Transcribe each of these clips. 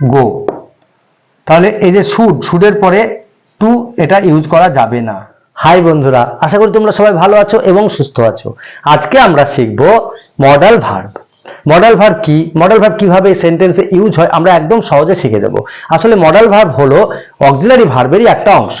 গো তাহলে এই যে শুড শুডের পরে টু এটা ইউজ করা যাবে না। হাই বন্ধুরা, আশা করি তোমরা সবাই ভালো আছো এবং সুস্থ আছো। আজকে আমরা শিখব মডাল ভার্ব মডাল ভার্ব কি? মডাল ভার্ব কীভাবে সেন্টেন্সে ইউজ হয়? আমরা একদম সহজে শিখে দেব। আসলে মডাল ভার্ব হলো অক্সিলারি ভার্বেরই একটা অংশ।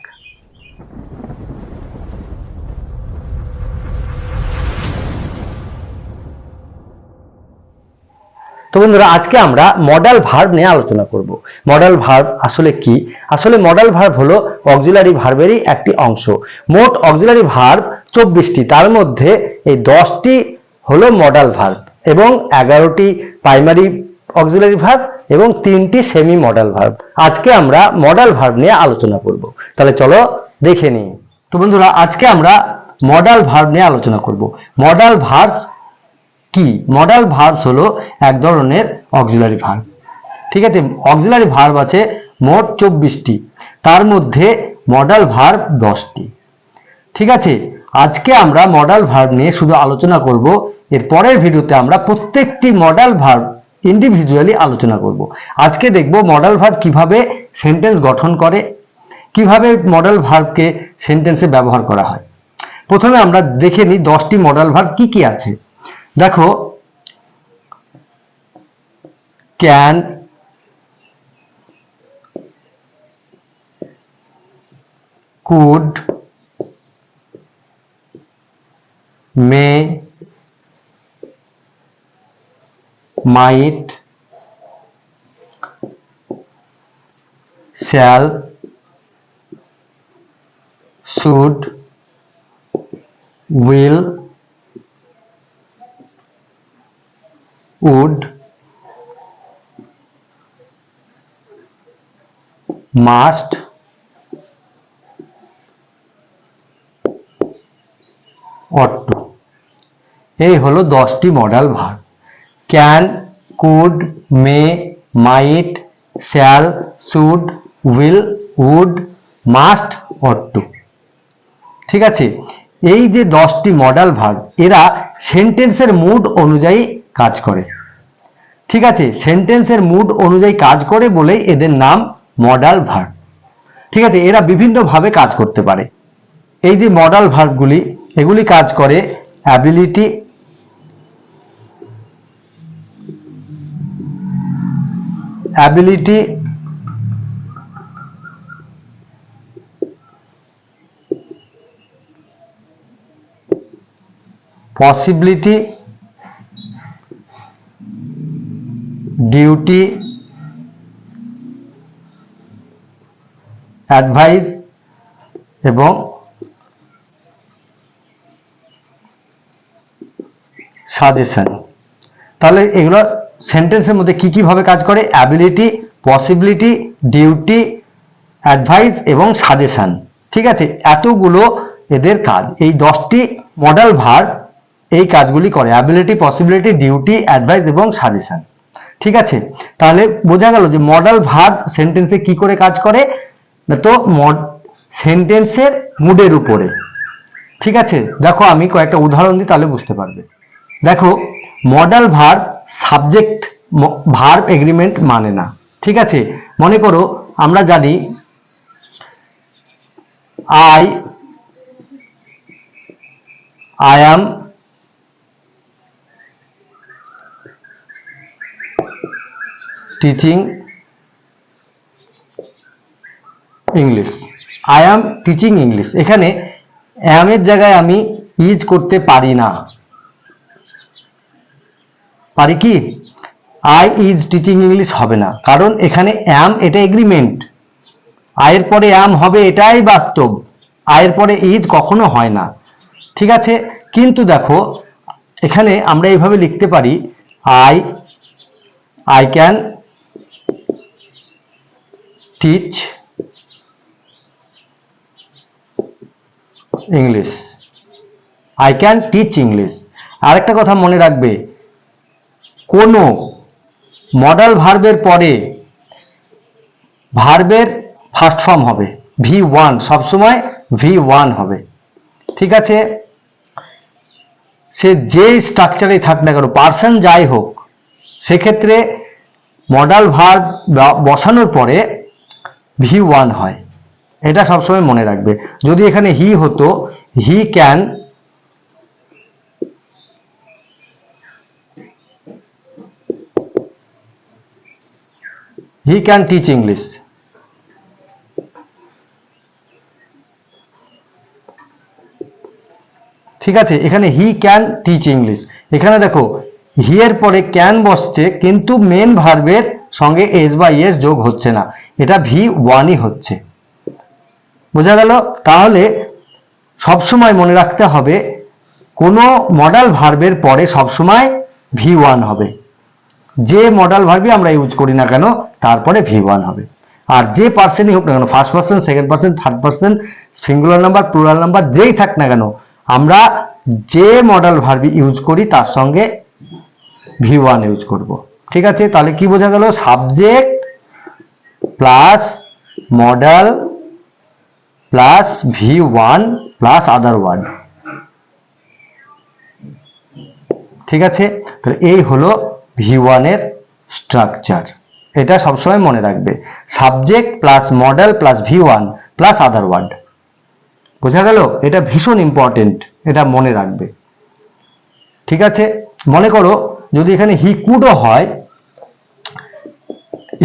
তো বন্ধুরা, আজকে আমরা মডাল ভার্ব নিয়ে আলোচনা করব। মডাল ভার্ব আসলে কি? আসলে মডাল ভার্ব হলো অক্সিলারি ভার্বেরই একটি অংশ। মোট অক্সিলারি ভার্ব চব্বিশটি, তার মধ্যে এই দশটি হলো মডাল ভার্ব এবং এগারোটি প্রাইমারি অক্সিলারি ভার্ব এবং তিনটি সেমি মডাল ভার্ব আজকে আমরা মডাল ভার্ব নিয়ে আলোচনা করব। তাহলে চলো দেখে নিই। তো বন্ধুরা, আজকে আমরা মডাল ভার্ব নিয়ে আলোচনা করব। মডাল ভার্ব কি? মডাল ভার্বস হলো এক ধরনের অক্সিলারি ভার্ব ঠিক আছে? অক্সিলারি ভার্ব আছে মোট চব্বিশটি। তার মধ্যে মডাল ভার্ব দশটি। ঠিক আছে? আজকে আমরা মডাল ভার্ব নিয়ে শুধু আলোচনা করব। এর পরের ভিডিওতে আমরা প্রত্যেকটি মডাল ভার্ব ইন্ডিভিজুয়ালি আলোচনা করব। আজকে দেখব মডাল ভার্ব কীভাবে সেন্টেন্স গঠন করে, কীভাবে মডাল ভার্বকে সেন্টেন্সে ব্যবহার করা হয়। প্রথমে আমরা দেখে নিই দশটি মডাল ভার্ব কি কি আছে। দেখো can could may might shall should will would must ought to এই হলো দশটি modal verb can could may might shall should will would must ought to ঠিক আছে? এই যে দশটি মডাল ভার্ব এরা সেন্টেন্সের মুড অনুযায়ী কাজ করে। ঠিক আছে সেন্টেন্সের মুড অনুযায়ী কাজ করে বলেই এদের নাম মডাল ভার্ব ঠিক আছে, এরা বিভিন্নভাবে কাজ করতে পারে। এই যে মডাল ভার্বগুলি এগুলি কাজ করে ability ability possibility duty advice এবং সাজেশন তাহলে এগুলো সেন্টেন্সের মধ্যে কি কি ভাবে কাজ করে? অ্যাবিলিটি পসিবিলিটি ডিউটি অ্যাডভাইস এবং সাজেশন ঠিক আছে? এতগুলো এদের কাজ। এই দশটি মডেল ভার এই কাজগুলি করে। অ্যাবিলিটি পসিবিলিটি ডিউটি অ্যাডভাইস এবং সাজেশন ঠিক আছে? তাহলে বোঝা গেল যে মডেল ভার্ব সেন্টেন্সে কি করে কাজ করে? তো সেন্টেন্সের মুডের উপরে। ঠিক আছে? দেখো আমি কয়েকটা উদাহরণ দিই, তাহলে বুঝতে পারবে। দেখো model verb subject verb agreement মানে না। ঠিক আছে? মনে করো আমরা জানি I I am teaching English I am teaching English এখানে অ্যাম এর জায়গায় আমি ইজ করতে পারি না। পারি কি? আই ইজ টিচিং ইংলিশ হবে না। কারণ এখানে অ্যাম এটা এগ্রিমেন্ট আয়ের পরে অ্যাম হবে এটাই বাস্তব। আয়ের পরে ইজ কখনো হয় না। ঠিক আছে? কিন্তু দেখো, এখানে আমরা এইভাবে লিখতে পারি I I can teach English I can teach English আরেকটা কথা মনে রাখবে, কোনো মডাল ভার্বের পরে ভার্বের ফার্স্ট ফর্ম হবে ভি ওয়ান সবসময় ভি ওয়ান হবে। ঠিক আছে? সে যে স্ট্রাকচারে থাক না কেন পার্সন যাই হোক, সেক্ষেত্রে মডাল ভার্ব বসানোর পরে ভি ওয়ান হয়। এটা সবসময় মনে রাখবে। যদি এখানে হি হতো he can he can teach English ঠিক আছে, এখানে হি ক্যান টিচ ইংলিশ এখানে দেখো হি এর পরে ক্যান বসছে, কিন্তু মেন ভার্বের সঙ্গে এস বা ইএস যোগ হচ্ছে না। এটা ভি ওয়ানই হচ্ছে। বোঝা গেল? তাহলে সবসময় মনে রাখতে হবে, কোনো মডাল ভার্বের পরে সবসময় ভি ওয়ান হবে। যে মডাল ভার্বই আমরা ইউজ করি না কেন, তারপরে ভি ওয়ান হবে। আর যে পার্সেন্টই হোক না কেন first person second person third person singular number plural number যেই থাক না কেন, আমরা যে মডাল ভার্বি ইউজ করি, তার সঙ্গে ভি ওয়ান ইউজ করব। ঠিক আছে? তাহলে কি বোঝা গেল? Subject plus modal plus V one plus other word ঠিক আছে? তাহলে এই হলো ভি ওয়ানের স্ট্রাকচার এটা সবসময় মনে রাখবে। Subject plus model plus V one plus other word বোঝা গেল? এটা ভীষণ ইম্পর্টেন্ট এটা মনে রাখবে। ঠিক আছে? মনে করো, যদি এখানে হি কুডও হয়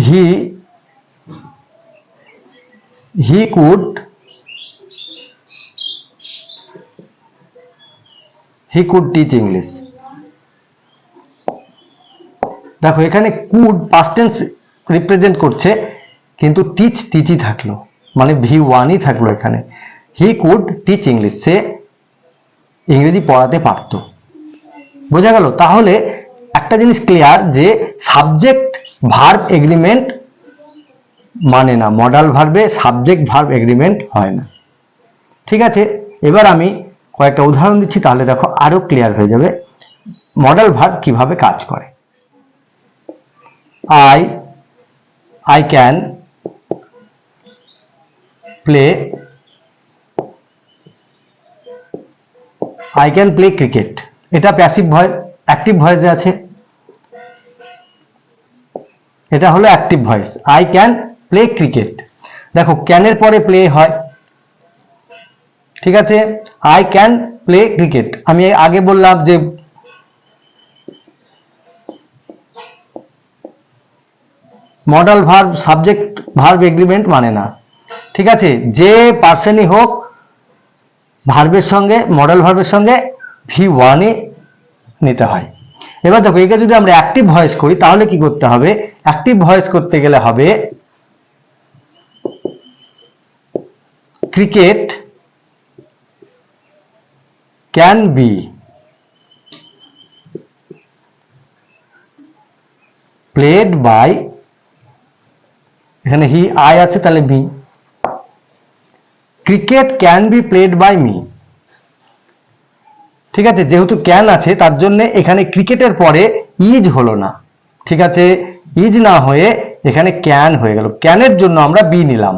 he he could he could teach English দেখো, এখানে কুড পাস্ট টেন্স রিপ্রেজেন্ট করছে, কিন্তু টিচ টিচই থাকল। মানে ভি ওয়ানই থাকল এখানে। হি কুড টিচ ইংলিশ সে ইংরেজি পড়াতে পারত। বোঝা গেল? তাহলে একটা জিনিস ক্লিয়ার যে সাবজেক্ট ভার্ব এগ্রিমেন্ট মানে না মডাল ভার্বে সাবজেক্ট ভার্ব এগ্রিমেন্ট হয় না। ঠিক আছে? এবার আমি কয়েকটা উদাহরণ দিচ্ছি, তাহলে দেখো আরও ক্লিয়ার হয়ে যাবে। মডাল ভার্ব কীভাবে কাজ করে? I I can play I can play cricket এটা প্যাসিভ ভয়েস অ্যাক্টিভ ভয়েসে আছে। এটা হলো active voice I can play cricket দেখো ক্যানের পরে প্লে হয়। ঠিক আছে? আই ক্যান প্লে ক্রিকেট আমি আগে বললাম যে modal verb subject verb agreement মানে না। ঠিক আছে? যে পার্সনই হোক ভার্বের সঙ্গে মডেল ভার্বের সঙ্গে ভি ওয়ানে নিতে হয়। এবার দেখো, একে যদি আমরা অ্যাক্টিভ ভয়েস করি, তাহলে কি করতে হবে? অ্যাক্টিভ ভয়েস করতে গেলে হবে cricket can be played by এখানে হি আই আছে, তাহলে be cricket can be played by me ঠিক আছে, যেহেতু ক্যান আছে, তার জন্য এখানে ক্রিকেটের পরে ইজ হলো না। ঠিক আছে ইজ না হয়ে এখানে ক্যান হয়ে গেল। ক্যানের জন্য আমরা বি নিলাম।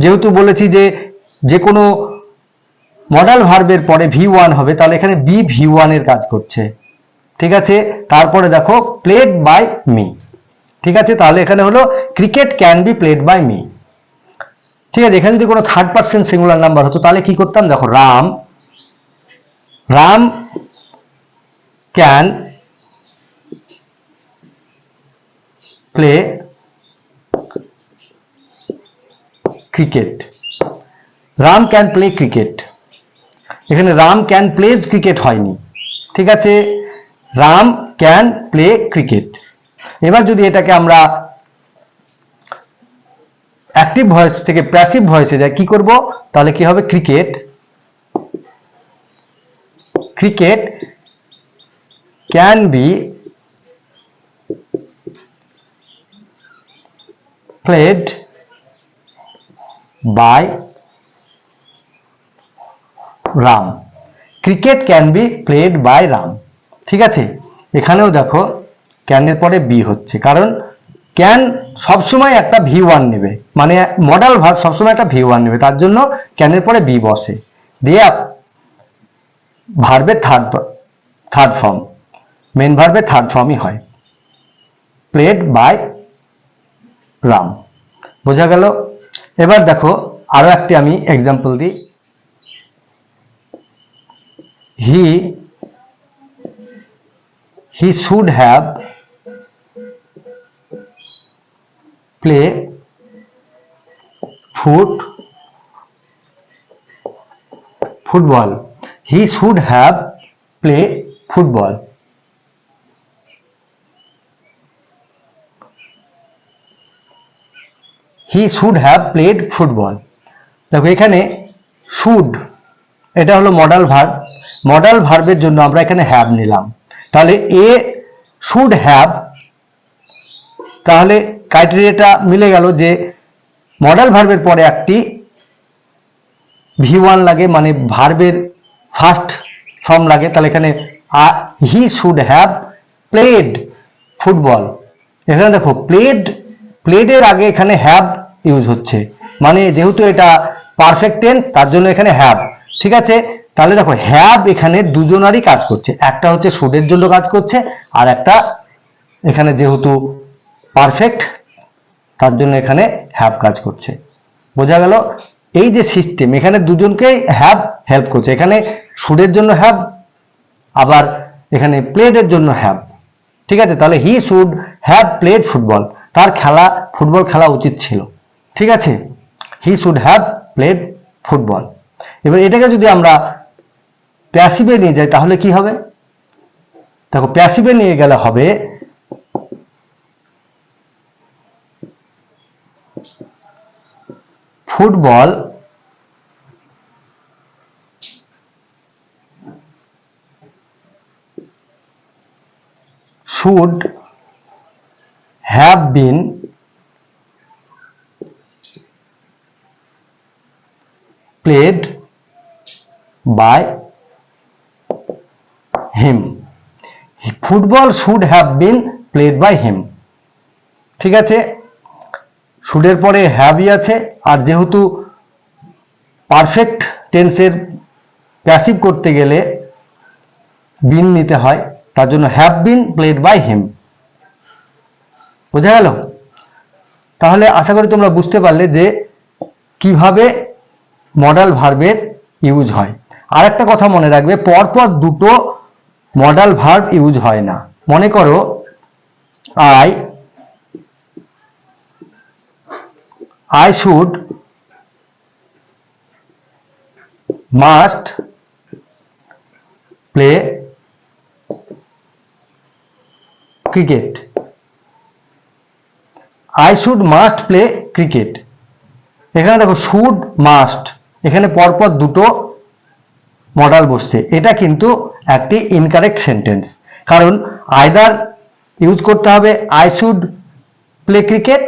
যেহেতু বলেছি যে যে কোনো মডাল ভার্বের পরে ভি ওয়ান হবে, তাহলে এখানে বি ভি ওয়ানের কাজ করছে। ঠিক আছে? তারপরে দেখো প্লেড বাই মি ঠিক আছে? তাহলে এখানে হলো cricket can be played by me ঠিক আছে? এখানে যদি কোনো থার্ড পার্সন সিঙ্গুলার নাম্বার হতো, তাহলে কি করতাম? দেখো, Ram. Ram can play cricket Ram can play cricket এখানে রাম ক্যান প্লেজ ক্রিকেট হয়নি। ঠিক আছে? রাম ক্যান প্লে ক্রিকেট এবার যদি এটাকে আমরা অ্যাক্টিভ ভয়েস থেকে প্যাসিভ ভয়েসে যাই, কি করব? তাহলে কি হবে? Cricket cricket can be played by Ram cricket can be played by Ram ঠিক আছে? এখানেও দেখো ক্যানের পরে বি হচ্ছে। কারণ ক্যান সবসময় একটা ভি ওয়ান নেবে। মানে মডাল ভার্ব সবসময় একটা ভি ওয়ান নেবে। তার জন্য ক্যানের পরে বি বসে। দিয়ে ভার্বের থার্ড থার্ড ফর্ম মেন ভার্বের থার্ড ফর্মই হয়। প্লেড বাই রাম বোঝা গেল? এবার দেখো আরও একটি আমি এক্সাম্পল দিই। He he should have play foot football he should have play football he should have played football দেখো, এখানে শুড এটা হলো মডাল ভার্ব মডাল ভার্বের জন্য আমরা এখানে হ্যাভ নিলাম। তাহলে এ শুড হ্যাভ তাহলে ক্রাইটেরিয়াটা মিলে গেল যে মডাল ভার্বের পরে একটি ভি ওয়ান লাগে মানে ভার্বের ফার্স্ট ফর্ম লাগে। তাহলে এখানে he should have played football এখানে দেখো প্লেড প্লেডের আগে এখানে হ্যাভ ইউজ হচ্ছে। মানে যেহেতু এটা পারফেক্ট টেন্স তার জন্য এখানে হ্যাভ ঠিক আছে? তাহলে দেখো হ্যাভ এখানে দুজনারই কাজ করছে। একটা হচ্ছে শুডের জন্য কাজ করছে, আর একটা এখানে যেহেতু পারফেক্ট তার জন্য এখানে হ্যাভ কাজ করছে। বোঝা গেল? এই যে সিস্টেম এখানে দুজনকেই হ্যাভ হেল্প করছে। এখানে শুডের জন্য হ্যাভ আবার এখানে প্লেডের জন্য হ্যাভ ঠিক আছে? তাহলে he should have played football তার খেলা ফুটবল খেলা উচিত ছিল। ঠিক আছে? He should have played football এবার এটাকে যদি আমরা প্যাসিভে নিয়ে যাই, তাহলে কি হবে? দেখো প্যাসিভে নিয়ে গেলে হবে football should have been played by him. Football should have been played by him. ঠিক আছে? শুডের পরে হ্যাভই আছে। আর যেহেতু পারফেক্ট টেন্সের প্যাসিভ করতে গেলে বিন নিতে হয়, তার জন্য have been played by him বোঝা গেল? তাহলে আশা করি তোমরা বুঝতে পারলে যে কীভাবে মডাল ভার্বের ইউজ হয়। আর একটা কথা মনে রাখবে, পরপর দুটো মডাল ভার্ব ইউজ হয় না। মনে করো I I should must play cricket I should must play cricket এখানে দেখো শুড মাস্ট এখানে পরপর দুটো মডাল বসছে। এটা কিন্তু একটি ইনকারেক্ট সেন্টেন্স কারণ আয়দার ইউজ করতে হবে আই শুড প্লে ক্রিকেট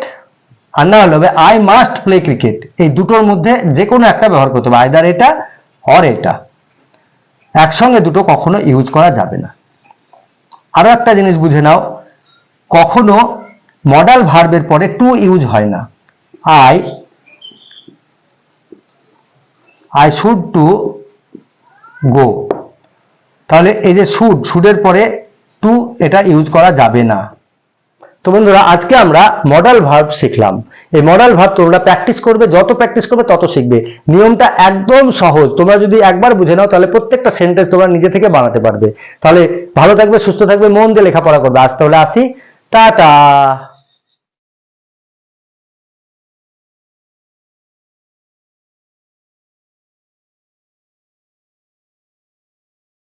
আর না হলে হবে আই মাস্ট প্লে ক্রিকেট এই দুটোর মধ্যে যে কোনো একটা ব্যবহার করতে হবে আয়দার এটা অর এটা। একসঙ্গে দুটো কখনো ইউজ করা যাবে না। আরও একটা জিনিস বুঝে নাও, কখনো মডাল ভার্বের পরে টু ইউজ হয় না। I I should to go তাহলে এই যে শুড শুডের পরে টু এটা ইউজ করা যাবে না। তো বন্ধুরা, আজকে আমরা মডাল ভার্ব শিখলাম। এই মডাল ভার্ব তোমরা প্র্যাকটিস করবে, যত প্র্যাকটিস করবে তত শিখবে। নিয়মটা একদম সহজ। তোমরা যদি একবার বুঝে নাও, তাহলে প্রত্যেকটা সেন্টেন্স তোমরা নিজে থেকে বানাতে পারবে। তাহলে ভালো থাকবে, সুস্থ থাকবে, মন দিয়ে লেখাপড়া করবে। আজ তাহলে আসি। টাটা!